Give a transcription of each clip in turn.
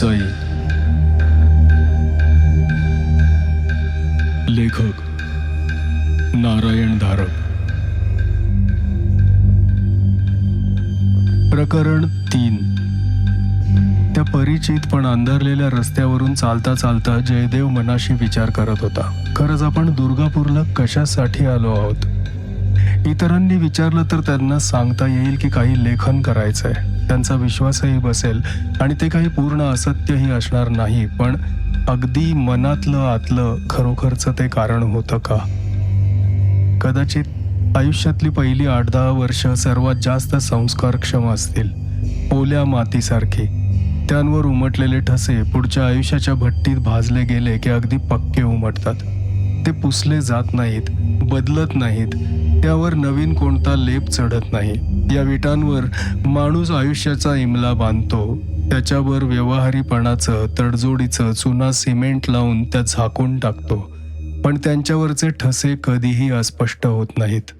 सच्चाई लेखक नारायण धारक. प्रकरण तीन. त्या परिचित पण अंधारलेल्या रस्त्यावरून चालता चालता जयदेव मनाशी विचार करत होता. खरंच आपण दुर्गापूरला कशासाठी आलो आहोत? इतरांनी विचारलं तर त्यांना सांगता येईल की काही लेखन करायचंय. त्यांचा विश्वासही बसेल आणि ते काही पूर्ण असत्यही असणार नाही पण अगदी मनातलं आतलं खरोखरचं ते कारण होतं का? कदाचित आयुष्यातली पहिली आठ दहा वर्ष सर्वात जास्त संस्कारक्षम असतील ओल्या मातीसारखी. त्यांवर उमटलेले ठसे पुढच्या आयुष्याच्या भट्टीत भाजले गेले की अगदी पक्के उमटतात. ते पुसले जात नाहीत बदलत नाहीत. त्यावर नवीन कोणता लेप चढत नाही. या विटांवर माणूस आयुष्याचा इमला बांधतो. त्याच्यावर व्यवहारीपणाचं तडजोडीचं चुना सिमेंट लावून त्या झाकून टाकतो. पण त्यांच्यावरचे ठसे कधीही अस्पष्ट होत नाहीत.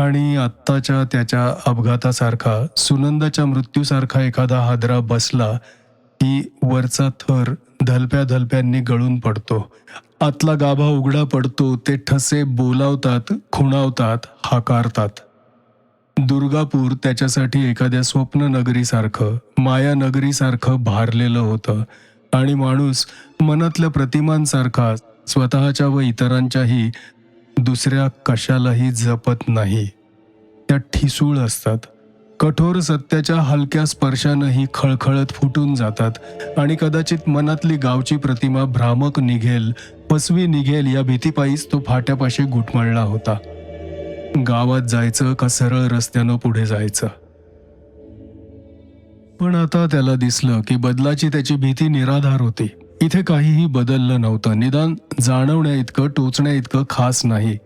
आणि आत्ताच्या त्याच्या अपघातासारखा सुनंदाच्या मृत्यूसारखा एखादा हादरा बसला की वरचा थर धलप्या धलप्यांनी गळून पडतो. आतला गाभा उघडा पडतो ते ठसे बोलावतात खुणावतात हाकारतात. दुर्गापूर त्याच्यासाठी एखाद्या स्वप्न नगरीसारखं माया नगरीसारखं भारलेलं होतं. आणि माणूस मनातल्या प्रतिमांसारखा स्वतःच्या व इतरांच्याही दुसऱ्या कशालाही जपत नाही. त्या ठिसूळ असतात. कठोर सत्याच्या हलक्या स्पर्शानंही खळखळत फुटून जातात आणि कदाचित मनातली गावची प्रतिमा भ्रामक निघेल फसवी निघेल या भीतीपायीच तो फाट्यापाशी गुटमळला होता. गावात जायचं का सरळ रस्त्यानं पुढे जायचं? पण आता त्याला दिसलं की बदलाची त्याची भीती निराधार होती. इथे काहीही बदललं नव्हतं. निदान जाणवण्या इतकं टोचण्या इतकं खास नाही.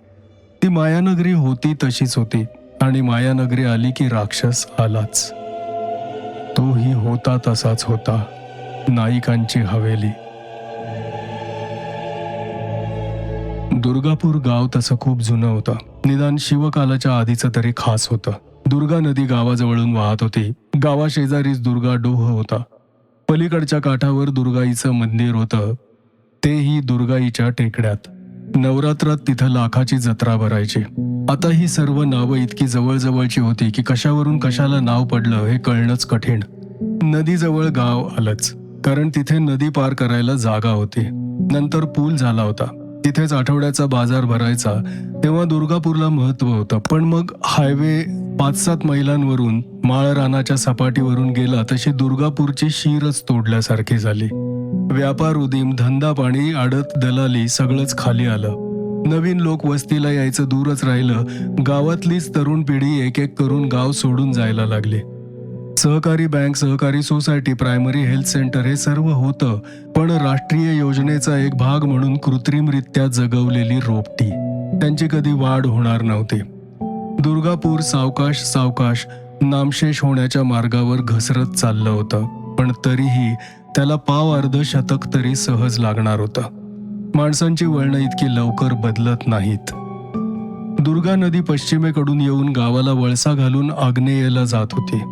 ती मायानगरी होती तशीच होती. आणि मायानगरी आली की राक्षस आलाच. तोही होता तसाच होता नायिकांची हवेली. दुर्गापूर गाव तसं खूप जुनं होतं. निदान शिवकालाच्या आधीचं तरी खास होतं. दुर्गा नदी गावाजवळून वाहत होती. गावाशेजारीच दुर्गा डोह होता. पलीकडच्या काठावर दुर्गाईचं मंदिर होतं. तेही दुर्गाईच्या टेकड्यात. नवरात्रात तिथं लाखाची जत्रा भरायची. आता ही सर्व नावं इतकी जवळजवळची होती की कशावरून कशाला नाव पडलं हे कळणंच कठीण. नदीजवळ गाव आलंच कारण तिथे नदी पार करायला जागा होती. नंतर पूल झाला होता. तिथेच आठवड्याचा बाजार भरायचा तेव्हा दुर्गापूरला महत्त्व होतं. पण मग हायवे पाच सात मैलांवरून माळ रानाच्या सपाटीवरून गेला तशी दुर्गापूरची शिरच तोडल्यासारखी झाली. व्यापार उदीम धंदा पाणी आडत दलाली सगळंच खाली आलं. नवीन लोक वस्तीला यायचं दूरच राहिलं. गावातलीच तरुण पिढी एक एक करून गाव सोडून जायला लागली. सहकारी बँक सहकारी सोसायटी प्रायमरी हेल्थ सेंटर हे सर्व होतं पण राष्ट्रीय योजनेचा एक भाग म्हणून कृत्रिमरित्या जगवलेली रोपटी. त्यांची कधी वाढ होणार नव्हती. दुर्गापूर सावकाश सावकाश नामशेष होण्याच्या मार्गावर घसरत चाललं होतं. पण तरीही त्याला पाव अर्ध शतक तरी सहज लागणार होतं. माणसांची वळणं इतकी लवकर बदलत नाहीत. दुर्गा नदी पश्चिमेकडून येऊन गावाला वळसा घालून आग्नेयेला जात होती.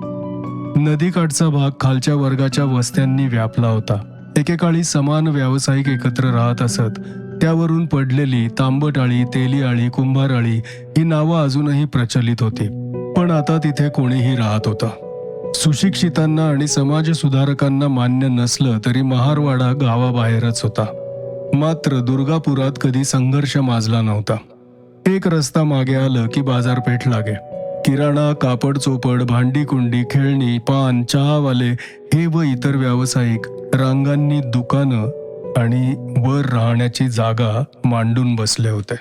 नदीकाठचा भाग खालच्या वर्गाच्या वस्त्यांनी व्यापला होता. एकेकाळी समान व्यावसायिक एकत्र राहत असत. त्यावरून पडलेली तांबट आळी तेली आळी कुंभार आळी ही नावं अजूनही प्रचलित होती. पण आता तिथे कोणीही राहत होतं. सुशिक्षितांना आणि समाज सुधारकांना मान्य नसलं तरी महारवाडा गावाबाहेरच होता. मात्र दुर्गापुरात कधी संघर्ष माजला नव्हता. एक रस्ता मागे आलं की बाजारपेठ लागे. किराणा कापड चोपड भांडी कुंडी खेळणी पान चहावाले हे व इतर व्यावसायिक रांगांनी दुकानं आणि वर राहण्याची जागा मांडून बसले होते.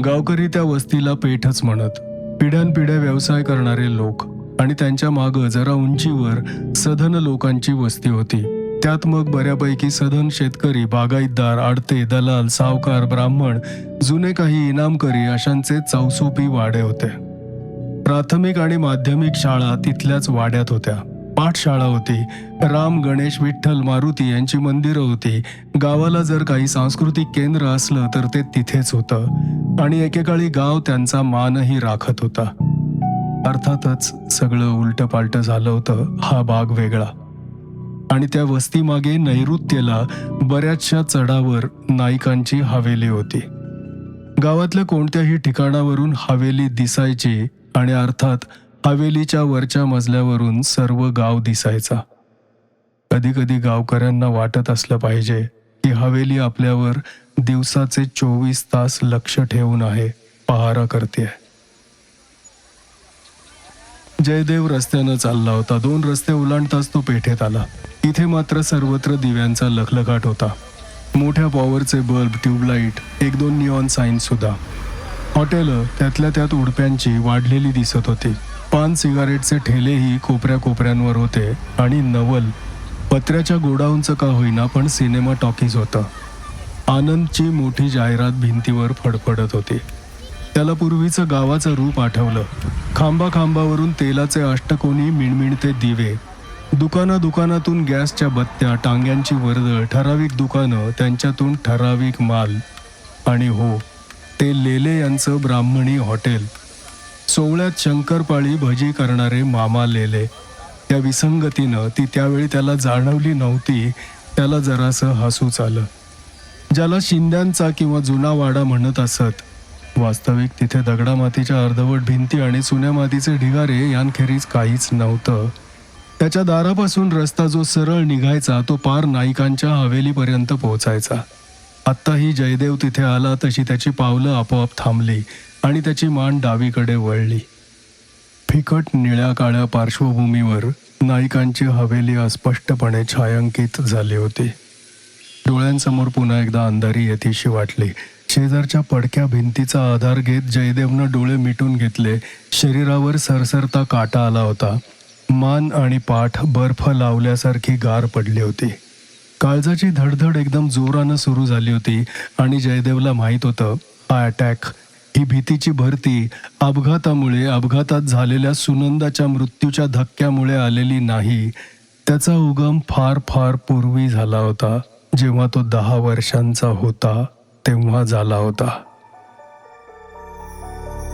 गावकरी त्या वस्तीला पेठच म्हणत पिढ्यानपिढ्या व्यवसाय करणारे लोक आणि त्यांच्या मागं जरा उंचीवर सधन लोकांची वस्ती होती. त्यात मग बऱ्यापैकी सधन शेतकरी बागायतदार आडते दलाल सावकार ब्राह्मण जुने काही इनामकरी अशांचे चौसोपी वाडे होते. प्राथमिक आणि माध्यमिक शाळा तिथल्याच वाड्यात होत्या. पाठशाळा होती. राम गणेश विठ्ठल मारुती यांची मंदिरं होती. गावाला जर काही सांस्कृतिक केंद्र असलं तर ते तिथेच होतं. आणि एकेकाळी गाव त्यांचा मानही राखत होता. अर्थातच सगळं उलट पालट झालं होतं हा भाग वेगळा. आणि त्या वस्तीमागे नैऋत्येला बऱ्याचशा चढावर नायकांची हवेली होती. गावातल्या कोणत्याही ठिकाणावरून हवेली दिसायची आणि अर्थात हवेलीच्या वरच्या मजल्यावरून सर्व गाव दिसायचा. कधी कधी गावकऱ्यांना वाटत असलं पाहिजे की हवेली आपल्यावर दिवसाचे चोवीस तास लक्ष ठेवून आहे पहारा करते जयदेव रस्त्यानं चालला होता. दोन रस्ते ओलांडताच तो पेठेत आला. इथे मात्र सर्वत्र दिव्यांचा लखलखाट होता. मोठ्या पॉवरचे बल्ब ट्यूबलाईट एक दोन निऑन साईन सुद्धा. हॉटेल त्यातल्या त्यात उडप्यांची वाढलेली दिसत होती. पान सिगारेटचे ठेलेही कोपऱ्या कोपऱ्यांवर होते आणि नवल. पत्र्याच्या गोडाऊनचं का होईना पण सिनेमा टॉकीज होतं. आनंदची मोठी जाहिरात भिंतीवर फडफडत होती. त्याला पूर्वीचं गावाचं रूप आठवलं. खांबा खांबावरून तेलाचे अष्टकोनी मिणमिणते दिवे. दुकाना दुकानातून गॅसच्या बत्त्या टांग्यांची वर्दळ ठराविक दुकानं त्यांच्यातून ठराविक माल. आणि हो ते लेले यांचं ब्राह्मणी हॉटेल. सोहळ्यात शंकरपाळी भजी करणारे मामा लेले. त्या विसंगतीनं ती त्यावेळी त्याला जाणवली नव्हती त्याला जरासं हसूच आलं. ज्याला शिंद्यांचा किंवा जुना वाडा म्हणत असत वास्तविक तिथे दगडामातीच्या अर्धवट भिंती आणि सुन्या मातीचे ढिगारे यांखेरीज काहीच नव्हतं. त्याच्या दारापासून रस्ता जो सरळ निघायचा तो पार नाईकांच्या हवेलीपर्यंत पोहोचायचा. आत्ताही जयदेव तिथे आला तशी त्याची पावलं आपोआप थांबली आणि त्याची मान डावीकडे वळली. फिकट निळ्या काळ्या पार्श्वभूमीवर नाईकांची हवेली अस्पष्टपणे छायांकित झाली होती. डोळ्यांसमोर पुन्हा एकदा अंधारी येतीशी वाटली. शेजारच्या पडक्या भिंतीचा आधार घेत जयदेवनं डोळे मिटून घेतले. शरीरावर सरसरता काटा आला होता. मान आणि पाठ बर्फ लावल्यासारखी गार पडली होती. काळजाची धडधड एकदम जोरानं सुरू झाली होती आणि जयदेवला माहीत होतं हा अटॅक ही भीतीची भरती अपघातामुळे अपघातात झालेल्या सुनंदाच्या मृत्यूच्या धक्क्यामुळे आलेली नाही. त्याचा उगम फार फार पूर्वी झाला होता जेव्हा तो दहा वर्षांचा होता. तेव्हा झाला होता.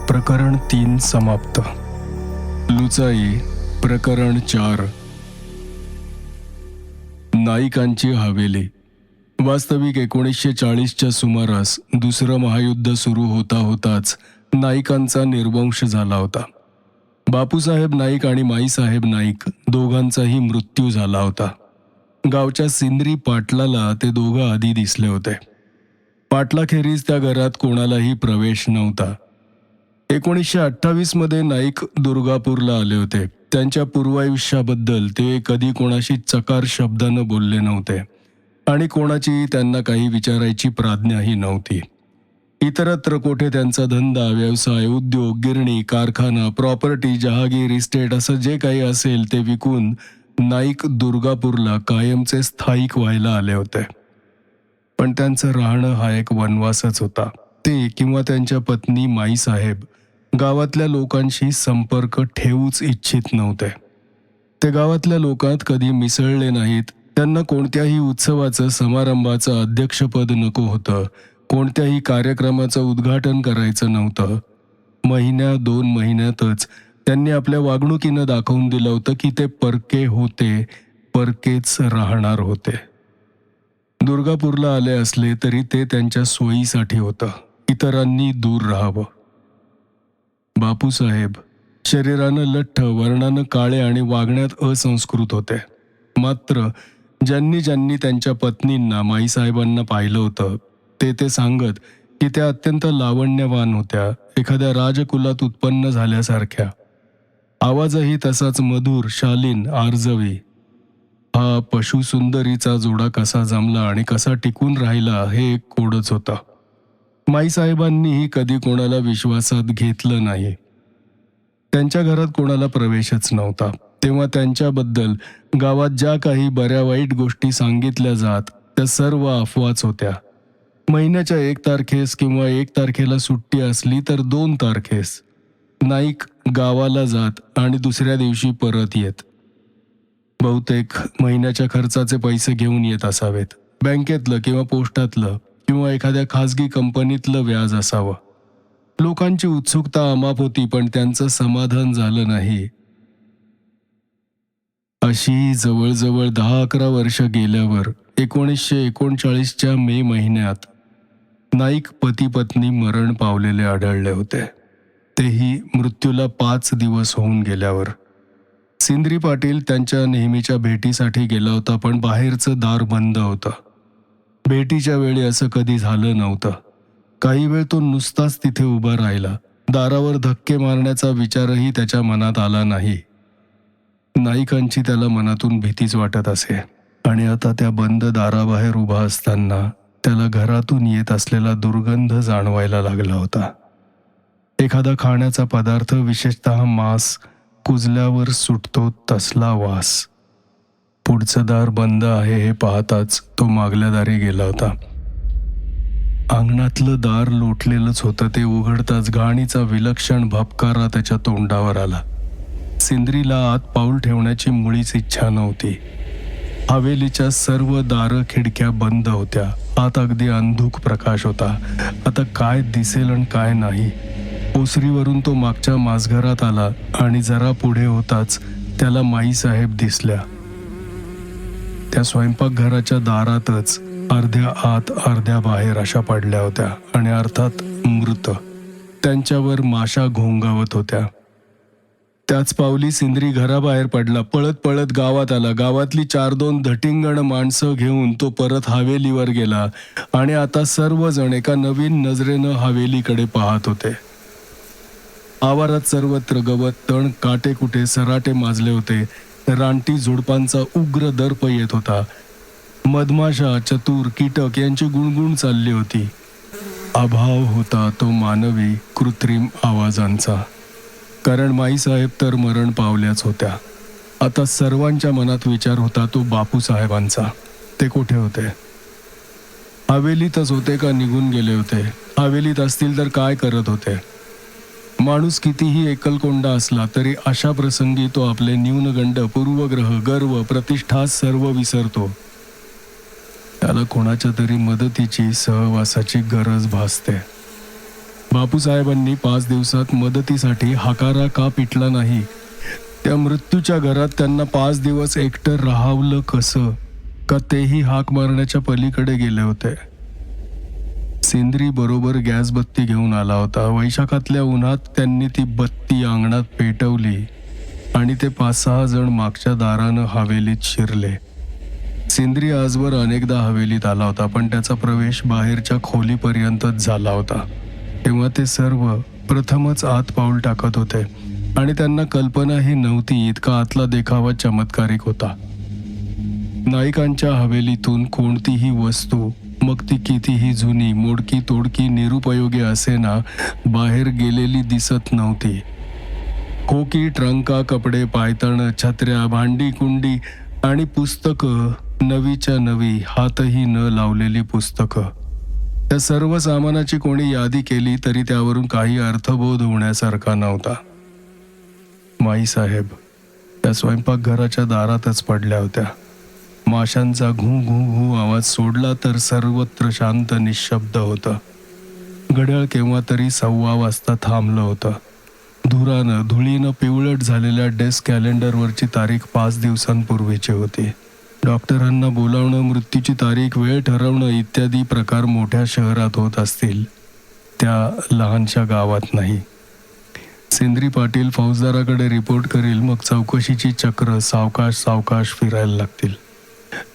प्रकरण तीन समाप्त. लुचाई प्रकरण चार. नाईकांची हवेली. वास्तविक एकोणीसशे चाळीसच्या सुमारास दुसरं महायुद्ध सुरू होता होताच नाईकांचा निर्वंश झाला होता. बापूसाहेब नाईक आणि माईसाहेब नाईक दोघांचाही मृत्यू झाला होता. गावच्या सिंद्री पाटलाला ते दोघं आधी दिसले होते. पाटलाखेरीज त्या घरात कोणालाही प्रवेश नव्हता. एकोणीसशे अठ्ठावीसमध्ये नाईक दुर्गापूरला आले होते. त्यांच्या पूर्वायुष्याबद्दल ते कधी कोणाशी चकार शब्दानं बोलले नव्हते. आणि कोणाची त्यांना काही विचारायची प्राज्ञाही नव्हती. इतरत्र कोठे त्यांचा धंदा व्यवसाय उद्योग गिरणी कारखाना प्रॉपर्टी जहागीर इस्टेट असं जे काही असेल ते विकून नाईक दुर्गापूरला कायमचे स्थायिक व्हायला आले होते. पण त्यांचं राहणं हा एक वनवासच होता. ते किंवा त्यांच्या पत्नी माईसाहेब गावातल्या लोकांशी संपर्क ठेवूच इच्छित नव्हते. ते गावातल्या लोकात कधी मिसळले नाहीत. त्यांना कोणत्याही उत्सवाचं समारंभाचं अध्यक्षपद नको होतं. कोणत्याही कार्यक्रमाचं उद्घाटन करायचं नव्हतं. महिन्या दोन महिन्यातच त्यांनी आपल्या वागणुकीनं दाखवून दिलं होतं की ते परके होते परकेच राहणार होते. दुर्गापूरला आले असले तरी ते त्यांच्या सोयीसाठी होतं. इतरांनी दूर राहावं. बापूसाहेब शरीरानं लठ्ठ वर्णानं काळे आणि वागण्यात असंस्कृत होते. मात्र ज्यांनी ज्यांनी त्यांच्या पत्नींना माईसाहेबांना पाहिलं होतं ते ते सांगत की त्या अत्यंत लावण्यवान होत्या एखाद्या राजकुलात उत्पन्न झाल्यासारख्या. आवाजही तसाच मधुर शालीन आर्जवी. हा पशुसुंदरीचा जोडा कसा जमला आणि कसा टिकून राहिला हे एक कोडच होता. माईसाहेबांनीही कधी कोणाला विश्वासात घेतलं नाही. त्यांच्या घरात कोणाला प्रवेशच नव्हता. तेव्हा त्यांच्याबद्दल गावात ज्या काही बऱ्या वाईट गोष्टी सांगितल्या जात त्या सर्व अफवाच होत्या. महिन्याच्या एक तारखेस किंवा एक तारखेला सुट्टी असली तर दोन तारखेस. नाईक गावाला जात आणि दुसऱ्या दिवशी परत येत. बहुतेक महिन्याच्या खर्चाचे पैसे घेऊन येत असावेत. बँकेतलं किंवा पोस्टातलं किंवा एखाद्या खासगी कंपनीतलं व्याज असावं. लोकांची उत्सुकता अमाप होती पण त्यांचं समाधान झालं नाही. अशी जवळजवळ दहा अकरा वर्ष गेल्यावर एकोणीसशे एकोणचाळीसच्या मे महिन्यात नाईक पती पत्नी मरण पावलेले आढळले होते. तेही मृत्यूला पाच दिवस होऊन गेल्यावर. सिंद्री पाटील त्यांच्या नेहमीच्या भेटीसाठी गेला होता पण बाहेरचं दार बंद होतं. भेटीच्या वेळी असं कधी झालं नव्हतं. काही वेळ तो नुसताच तिथे उभा राहिला. दारावर धक्के मारण्याचा विचारही त्याच्या मनात आला नाही. नाईकांची त्याला मनातून भीतीच वाटत असे. आणि आता त्या बंद दाराबाहेर उभा असताना त्याला घरातून येत असलेला दुर्गंध जाणवायला लागला होता. एखादा खाण्याचा पदार्थ विशेषतः मांस कुजल्यावर सुटतो तसला वास. पुढचं दार बंद आहे हे पाहताच तो मागल्या दारी गेला होता. अंगणातलं दार लोटलेलंच होतं ते उघडताच घाणीचा विलक्षण भपकारा त्याच्या तोंडावर आला. सिंद्रीला आत पाऊल ठेवण्याची मुळीच इच्छा नव्हती. हवेलीच्या सर्व दारं खिडक्या बंद होत्या. आत अगदी अंधुक प्रकाश होता. आता काय दिसेल आणि काय नाही. ओसरीवरून तो मागच्या माझघरात आला आणि जरा पुढे होताच त्याला माईसाहेब दिसल्या. त्या स्वयंपाकघराच्या दारातच अर्ध्या आत अर्ध्या बाहेर अशा पडल्या होत्या आणि अर्थात मृत. त्यांच्यावर माशा घोंगावत होत्या. त्याच पावली सिंद्री घराबाहेर पडला. पळत पळत गावात आला. गावातली चार दोन धटिंगण माणसं घेऊन तो परत हवेलीवर गेला आणि आता सर्वजण एका नवीन नजरेनं हवेलीकडे पाहत होते. आवारात सर्वत्र गवत तण काटे कुठे सराटे माजले होते. रानटी झुडपांचा उग्र दर्प येत होता. मधमाशा चतुर कीटक यांची गुणगुण चालली होती. अभाव होता तो मानवी कृत्रिम आवाजांचा. कारण माईसाहेब तर मरण पावल्याच होत्या. आता सर्वांच्या मनात विचार होता तो बापूसाहेबांचा ते कुठे होते? हवेलीतच होते का निघून गेले होते? हवेलीत असतील तर काय करत होते? माणूस कितीही एकलकोंडा असला तरी अशा प्रसंगी तो आपले न्यूनगंड पूर्वग्रह गर्व प्रतिष्ठा सर्व विसरतो. त्याला कोणाच्या तरी मदतीची सहवासाची गरज भासते. बापूसाहेबांनी पाच दिवसात मदतीसाठी हाकारा का पिटला नाही? त्या मृत्यूच्या घरात त्यांना पाच दिवस एकटं राहावलं कसं? का तेही हाक मारण्याच्या पलीकडे गेले होते? सेंद्री बरोबर गॅस बत्ती घेऊन आला होता. वैशाखातल्या उन्हात त्यांनी ती बत्ती अंगणात पेटवली आणि ते पाच सहा जण मागच्या दारानं हवेलीत शिरले. सेंद्री आजवर अनेकदा हवेलीत आला होता पण त्याचा प्रवेश बाहेरच्या खोलीपर्यंतच झाला होता. तेव्हा ते सर्व प्रथमच आत पाऊल टाकत होते आणि त्यांना कल्पनाही नव्हती इतका आतला देखावा चमत्कारिक होता. नायिकांच्या हवेलीतून कोणतीही वस्तू मग ती कितीही जुनी मोडकी तोडकी निरुपयोगी असेना बाहेर गेलेली दिसत नव्हती. खोकी ट्रंका कपडे पायतण छत्र्या भांडी कुंडी आणि पुस्तकं नवीच्या नवी हातही न लावलेली पुस्तकं. त्या सर्व सामानाची कोणी यादी केली तरी त्यावरून काही अर्थबोध होण्यासारखा नव्हता. माई साहेब त्या स्वयंपाकघराच्या दारातच पडल्या होत्या. माशांचा घू घू घू आवाज सोडला तर सर्वत्र शांत निशब्द होतं. घड्याळ केव्हा तरी सव्वा वाजता थांबलं होतं. धुरानं धुळीनं पिवळट झालेल्या डेस्क कॅलेंडरवरची तारीख पाच दिवसांपूर्वीची होती. डॉक्टरांना बोलावणं मृत्यूची तारीख वेळ ठरवणं इत्यादी प्रकार मोठ्या शहरात होत असतील. त्या लहानशा गावात नाही. सेंद्री पाटील फौजदाराकडे रिपोर्ट करील मग चौकशीची चक्र सावकाश सावकाश फिरायला लागतील.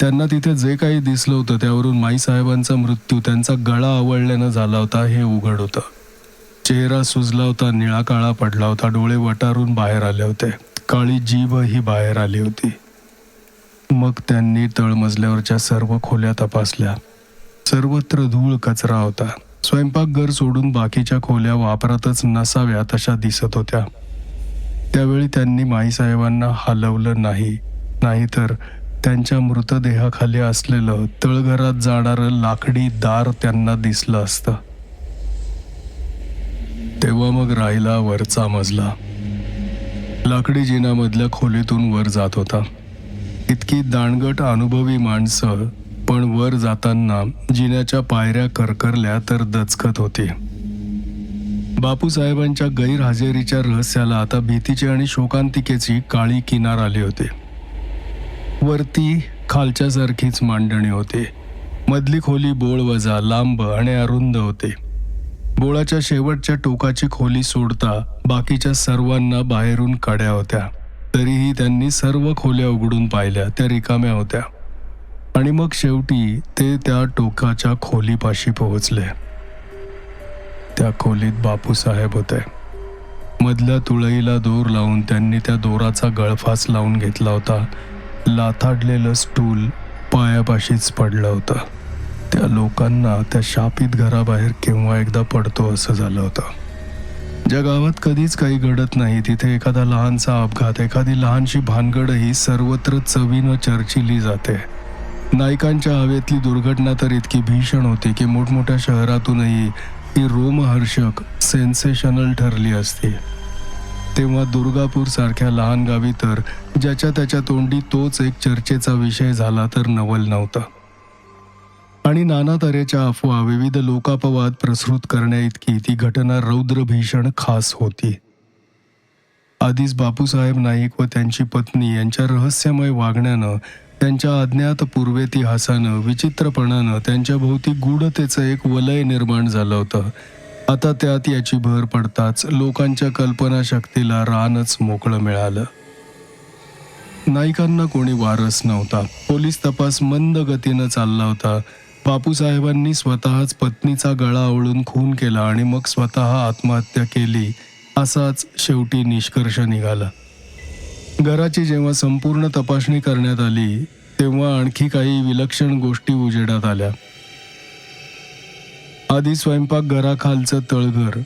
त्यांना तिथे जे काही दिसलं होतं त्यावरून माईसाहेबांचा मृत्यू त्यांचा गळा आवळल्यानं झाला होता हे उघड होतं. चेहरा सुजला होता निळा काळा पडला होता डोळे वटारून बाहेर आले होते. काळी जीभ ही बाहेर आली होती. मग त्यांनी तळमजल्यावरच्या सर्व खोल्या तपासल्या. सर्वत्र धूळ कचरा होता. स्वयंपाकघर सोडून बाकीच्या खोल्या वापरातच नसाव्या तशा दिसत होत्या. त्यावेळी त्यांनी माईसाहेबांना हलवलं नाही नाहीतर त्यांच्या मृतदेहाखाली असलेलं तळघरात जाणारं लाकडी दार त्यांना दिसलं असतं. तेव्हा मग राहिला वरचा मजला. लाकडी जिनामधल्या खोलीतून वर जात होता. इतकी दाणगट अनुभवी माणसं पण वर जाताना जिन्याच्या पायऱ्या करकरल्या तर दचकत होती. बापूसाहेबांच्या गैरहजेरीच्या रहस्याला आता भीतीची आणि शोकांतिकेची काळी किनार आली होती. वरती खालच्यासारखीच मांडणी होती. मधली खोली बोळ वजा लांब आणि अरुंद होती. बोळाच्या शेवटच्या टोकाची खोली सोडता बाकीच्या सर्वांना बाहेरून कड्या होत्या. तरीही त्यांनी सर्व खोल्या उघडून पाहिल्या त्या रिकाम्या होत्या. आणि मग शेवटी ते त्या टोकाच्या खोलीपाशी पोहोचले. त्या खोलीत बापूसाहेब होते. मधल्या तुळईला दोर लावून त्यांनी त्या दोराचा गळफास लावून घेतला होता. लाथाडलेलं स्टूल पायापाशीच पडलं होतं. त्या लोकांना त्या शापित घराबाहेर केव्हा एकदा पडतो असं झालं होतं. ज्या गावात कधीच काही घडत नाही तिथे एखादा लहानसा अपघात एखादी लहानशी भानगडही सर्वत्र चवीनं चर्चिली जाते. नायकांच्या हवेतली दुर्घटना तर इतकी भीषण होती की मोठमोठ्या शहरातूनही ती रोमहर्षक सेन्सेशनल ठरली असती. तेव्हा दुर्गापूर सारख्या लहान गावी तर ज्याच्या त्याच्या तोंडी तोच एक चर्चेचा विषय झाला तर नवल नव्हता. आणि नाना तऱ्हेच्या अफवा विविध लोकापवाद प्रसृत करण्या इतकी ती घटना रौद्र भीषण खास होती. आधीच बापूसाहेब नाईक व त्यांची पत्नी यांच्या रहस्यमय वागण्यानं त्यांच्या अज्ञात पूर्वेतिहासानं विचित्रपणानं त्यांच्या भोवती गूढतेचं एक वलय निर्माण झालं होतं. आता त्यात याची भर पडताच लोकांच्या कल्पनाशक्तीला रानच मोकळं मिळालं. नायकांना कोणी वारस नव्हता. पोलीस तपास मंद गतीनं चालला होता. बापूसाहेबांनी स्वतःच पत्नीचा गळा आवळून खून केला आणि मग स्वतः आत्महत्या केली असाच शेवटी निष्कर्ष निघाला. घराची जेव्हा संपूर्ण तपासणी करण्यात आली तेव्हा आणखी काही विलक्षण गोष्टी उजेडात आल्या. आधी स्वयंपाकघराखालचं तळघर.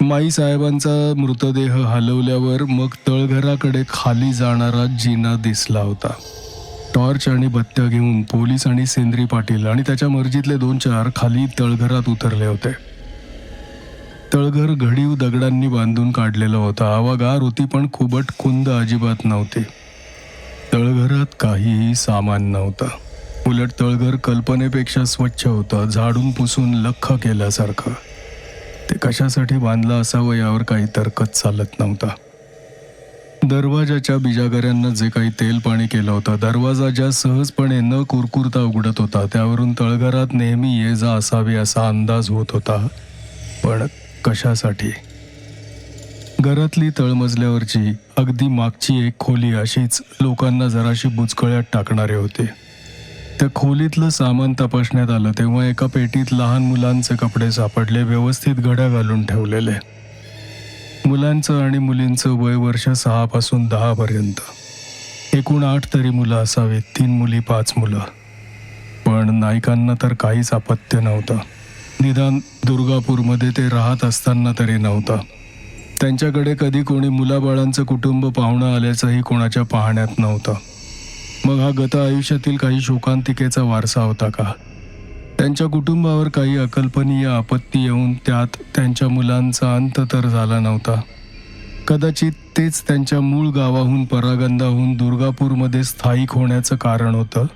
माई साहेबांचा मृतदेह हलवल्यावर मग तळघराकडे खाली जाणारा जिना दिसला होता. टॉर्च आणि बत्त्या घेऊन पोलीस आणि सेंद्री पाटील आणि त्याच्या मर्जीतले दोन चार खाली तळघरात उतरले होते. तळघर घडीव दगडांनी बांधून काढलेलं होतं. आवागार होती पण खुबट खुंद अजिबात नव्हती. तळघरात काहीही सामान नव्हतं. उलट तळघर कल्पनेपेक्षा स्वच्छ होतं झाडून पुसून लख केल्यासारखं. ते कशासाठी बांधलं असावं यावर काही तर्कच चालत नव्हता. दरवाजाच्या बिजागऱ्यांना जे काही तेल पाणी केलं होतं दरवाजा ज्या सहजपणे न कुरकुरता उघडत होता त्यावरून तळघरात नेहमी ये जा असावी असा अंदाज होत होता. पण कशासाठी? घरातली तळमजल्यावरची अगदी मागची एक खोली अशीच लोकांना जराशी बुचकळ्यात टाकणारे होते. त्या खोलीतलं सामान तपासण्यात आलं तेव्हा एका पेटीत लहान मुलांचे कपडे सापडले व्यवस्थित घड्या घालून ठेवलेले. मुलांचं आणि मुलींचं वय वर्ष सहा पासून दहा पर्यंत. एकूण आठ तरी मुलं असावीत तीन मुली पाच मुलं. पण नायकांना तर काहीच अपत्य नव्हतं. निदान दुर्गापूरमध्ये ते राहत असताना तरी नव्हतं. त्यांच्याकडे कधी कोणी मुलाबाळांचं कुटुंब पाहुणं आल्याचंही कोणाच्या पाहण्यात नव्हतं. मग हा गत आयुष्यातील काही शोकांतिकेचा वारसा होता का? त्यांच्या कुटुंबावर काही अकल्पनीय आपत्ती येऊन त्यात त्यांच्या मुलांचा अंत तर झाला नव्हता. कदाचित तेच त्यांच्या मूळ गावाहून परागंदाहून दुर्गापूरमध्ये स्थायिक होण्याचं कारण होतं?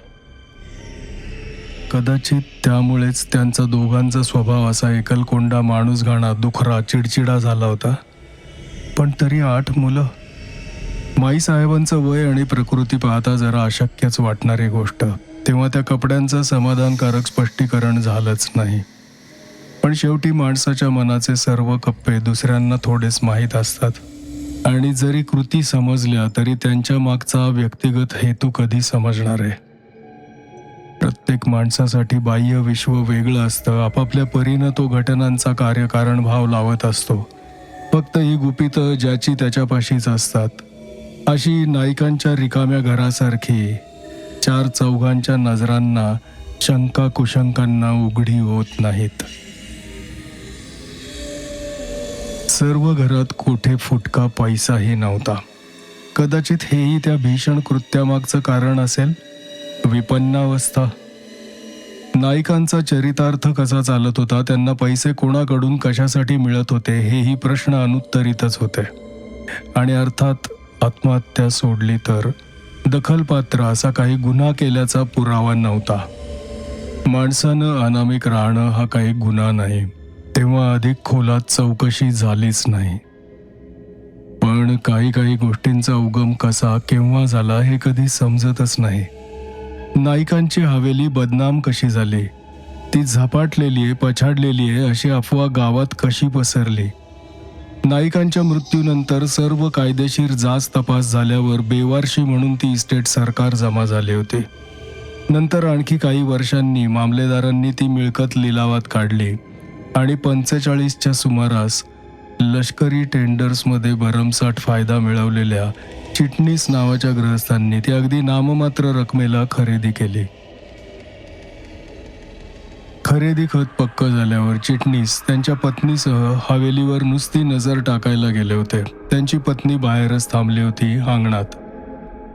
कदाचित त्यामुळेच त्यांचा दोघांचा स्वभाव असा एकलकोंडा माणूस घाणा दुखरा चिडचिडा झाला होता. पण तरी आठ मुलं माई साहेबांचं वय आणि प्रकृती पाहता जरा अशक्यच वाटणारी गोष्ट. तेव्हा त्या कपड्यांचं समाधानकारक स्पष्टीकरण झालंच नाही. पण शेवटी माणसाच्या मनाचे सर्व कप्पे दुसऱ्यांना थोडेच माहीत असतात. आणि जरी कृती समजल्या तरी त्यांच्या मागचा व्यक्तिगत हेतू कधी समजणार आहे? प्रत्येक माणसासाठी बाह्य विश्व वेगळं असतं. आपापल्या परीनं तो घटनांचा कार्यकारण भाव लावत असतो. फक्त ही गुपितं ज्याची त्याच्यापाशीच असतात. अशी नायकांच्या रिकाम्या घरासारखी चार चौघांच्या नजरांना शंका कुशंकांना उघडी होत नाहीत. सर्व घरात कोठे फुटका पैसाही नव्हता. कदाचित हेही त्या भीषण कृत्यामागचं कारण असेल? विपन्नावस्था. नायकांचा चरितार्थ कसा चालत होता त्यांना पैसे कोणाकडून कशासाठी मिळत होते हेही प्रश्न अनुत्तरितच होते. आणि अर्थात आत्महत्या सोडली तर दखलपात्र असा काही गुन्हा केल्याचा पुरावा नव्हता. माणसानं अनामिक राहणं हा काही गुन्हा नाही. तेव्हा अधिक खोलात चौकशी झालीच नाही. पण काही काही गोष्टींचा उगम कसा केव्हा झाला हे कधी समजतच नाही. नायिकांची हवेली बदनाम कशी झाली? ती झपाटलेली आहे पछाडलेली आहे अशी अफवा गावात कशी पसरली? नायिकांच्या मृत्यूनंतर सर्व कायदेशीर जाच तपास झाल्यावर बेवारशी म्हणून ती इस्टेट सरकार जमा झाले होते. नंतर आणखी काही वर्षांनी मामलेदारांनी ती मिळकत लिलावात काढली आणि पंचेचाळीसच्या सुमारास लष्करी टेंडर्समध्ये भरमसाठ फायदा मिळवलेल्या चिटणीस नावाच्या ग्रहस्थांनी ती अगदी नाममात्र रकमेला खरेदी केली. खरेदी खत पक्क झाल्यावर चिटणीस त्यांच्या पत्नीसह हवेलीवर नुसती नजर टाकायला गेले होते. त्यांची पत्नी बाहेरच थांबली होती अंगणात.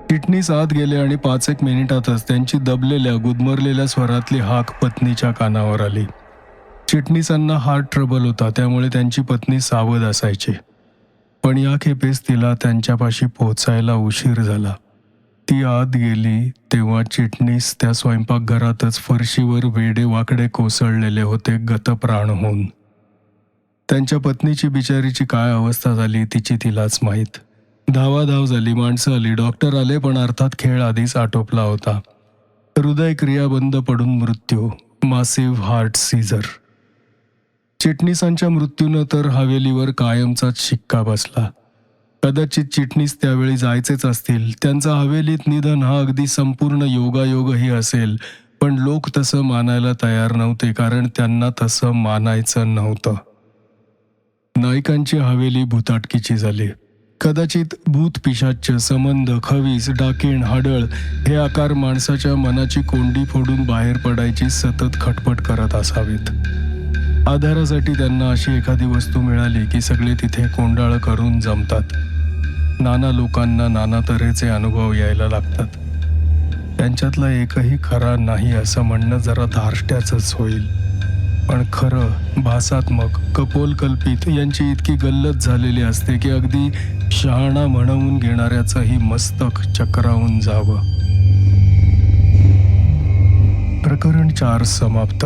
चिटणीस आत गेले आणि पाच एक मिनिटातच त्यांची दबलेल्या गुदमरलेल्या स्वरातली हाक पत्नीच्या कानावर आली. चिटणीसांना हार्ट ट्रबल होता त्यामुळे त्यांची पत्नी सावध असायची. पण या खेपेस तिला त्यांच्यापाशी पोहोचायला उशीर झाला. ती आत गेली तेव्हा चिटणीस त्या स्वयंपाकघरातच फरशीवर वेडे वाकडे कोसळलेले होते गतप्राण होऊन त्यांच्या पत्नीची बिचारीची काय अवस्था झाली तिची तिलाच माहीत. धावाधाव झाली माणसं आली. डॉक्टर आले पण अर्थात खेळ आधीच आटोपला होता. हृदय क्रिया बंद पडून मृत्यू. Massive heart seizure. चिटणीसांच्या मृत्यूनं तर हवेलीवर कायमचाच शिक्का बसला. कदाचित चिटणीस त्यावेळी जायचेच असतील. त्यांचा हवेलीत निधन हा अगदी संपूर्ण योगायोगही असेल. पण लोक तसं मानायला तयार नव्हते कारण त्यांना तसं मानायचं नव्हतं. नायकांची हवेली भूताटकीची झाली. कदाचित भूत पिशाच्य संबंध खवीस डाकेण हाडळ हे आकार माणसाच्या मनाची कोंडी फोडून बाहेर पडायची सतत खटपट करत असावीत. आधारासाठी त्यांना अशी एखादी वस्तू मिळाली की सगळे तिथे कोंडाळ करून जमतात. नाना लोकांना नाना तऱ्हेचे अनुभव यायला लागतात. त्यांच्यातला एकही खरा नाही असं म्हणणं जरा धारष्ट्याचंच होईल. पण खरं भासात्मक कपोल कल्पित यांची इतकी गल्लत झालेली असते की अगदी शहाणा म्हणवून घेणाऱ्याचंही मस्तक चक्रावून जावं. प्रकरण चार समाप्त.